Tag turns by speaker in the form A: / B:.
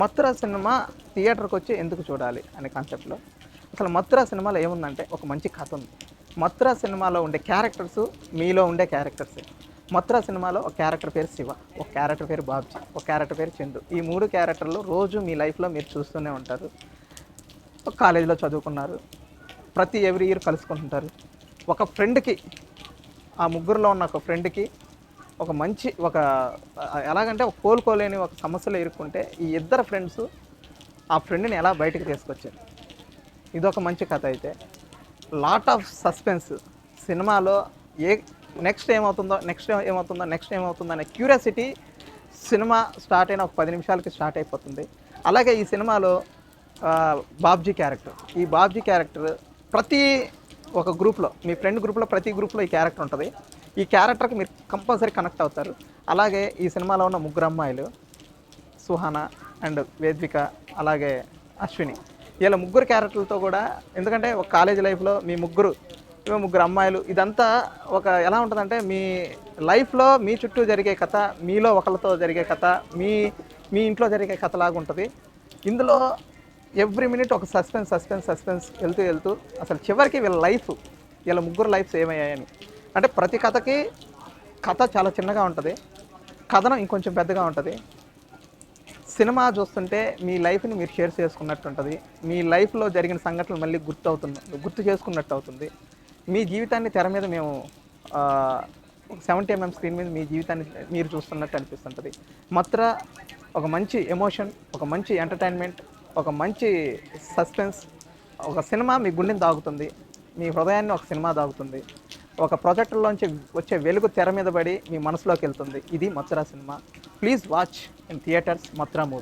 A: Mathura cinema థియేటర్కి వచ్చి ఎందుకు చూడాలి అనే కాన్సెప్ట్లో. అసలు మథురా సినిమాలో ఏముందంటే ఒక మంచి కథ ఉంది. మథురా సినిమాలో ఉండే క్యారెక్టర్స్ మీలో ఉండే క్యారెక్టర్స్. మథురా సినిమాలో ఒక క్యారెక్టర్ పేరు శివ ఒక క్యారెక్టర్ పేరు బాబ్జీ ఒక క్యారెక్టర్ పేరు చందు. ఈ మూడు క్యారెక్టర్లు రోజు మీ లైఫ్లో మీరు చూస్తూనే ఉంటారు. ఒక కాలేజీలో చదువుకున్నారు. ప్రతి ఎవ్రీ ఇయర్ కలుసుకుంటుంటారు. ఒక ఫ్రెండ్కి ఆ ముగ్గురులో ఉన్న ఒక ఫ్రెండ్కి ఒక మంచి ఒక ఎలాగంటే ఒక కోలుకోలేని ఒక సమస్యలో ఇరుక్కుంటే ఈ ఇద్దరు ఫ్రెండ్స్ ఆ ఫ్రెండ్ని ఎలా బయటకు తీసుకొచ్చారు? ఇదొక మంచి కథ అయితే. లాట్ ఆఫ్ సస్పెన్స్ సినిమాలో ఏ నెక్స్ట్ ఏమవుతుందో నెక్స్ట్ ఏమవుతుందో నెక్స్ట్ ఏమవుతుందో అనే క్యూరియాసిటీ సినిమా స్టార్ట్ అయిన ఒక పది నిమిషాలకి స్టార్ట్ అయిపోతుంది. అలాగే ఈ సినిమాలో బాబ్జీ క్యారెక్టర్. ఈ బాబ్జీ క్యారెక్టర్ ప్రతి ఒక గ్రూప్లో మీ ఫ్రెండ్ గ్రూప్లో ప్రతి గ్రూప్లో ఈ క్యారెక్టర్ ఉంటుంది. ఈ క్యారెక్టర్కి మీరు కంపల్సరీ కనెక్ట్ అవుతారు. అలాగే ఈ సినిమాలో ఉన్న ముగ్గురు అమ్మాయిలు సుహాన అండ్ వేద్విక అలాగే అశ్విని. వీళ్ళ ముగ్గురు క్యారెక్టర్లతో కూడా ఎందుకంటే ఒక కాలేజ్ లైఫ్లో మీ ముగ్గురు ముగ్గురు అమ్మాయిలు ఇదంతా ఒక ఎలా ఉంటుందంటే మీ లైఫ్లో మీ చుట్టూ జరిగే కథ మీలో ఒకరితో జరిగే కథ మీ మీ ఇంట్లో జరిగే కథలాగా ఉంటుంది. ఇందులో ఎవ్రీ మినిట్ ఒక సస్పెన్స్ సస్పెన్స్ సస్పెన్స్ వెళ్తూ వెళ్తూ అసలు చివరికి వీళ్ళ లైఫ్ వీళ్ళ ముగ్గురు లైఫ్స్ ఏమయ్యాయని. అంటే ప్రతి కథకి కథ చాలా చిన్నగా ఉంటుంది. కథనం ఇంకొంచెం పెద్దగా ఉంటుంది. సినిమా చూస్తుంటే మీ లైఫ్ని మీరు షేర్ చేసుకున్నట్టు ఉంటుంది మీ లైఫ్లో జరిగిన సంఘటనలు మళ్ళీ గుర్తు అవుతుంది గుర్తు చేసుకున్నట్టు అవుతుంది. మీ జీవితాన్ని తెర మీద మేము సెవెంటీ ఎంఎం స్క్రీన్ మీద మీ జీవితాన్ని మీరు చూస్తున్నట్టు అనిపిస్తుంటుంది. మాత్ర ఒక మంచి ఎమోషన్ ఒక మంచి ఎంటర్టైన్మెంట్ ఒక మంచి సస్పెన్స్ ఒక సినిమా మీ గుండెని దాగుతుంది. మీ హృదయాన్ని ఒక సినిమా దాగుతుంది. ఒక ప్రాజెక్టులోంచి వచ్చే వెలుగు తెర మీద పడి మీ మనసులోకి వెళ్తుంది. ఇది Mathura cinema. Please watch in theatres Mathura movie.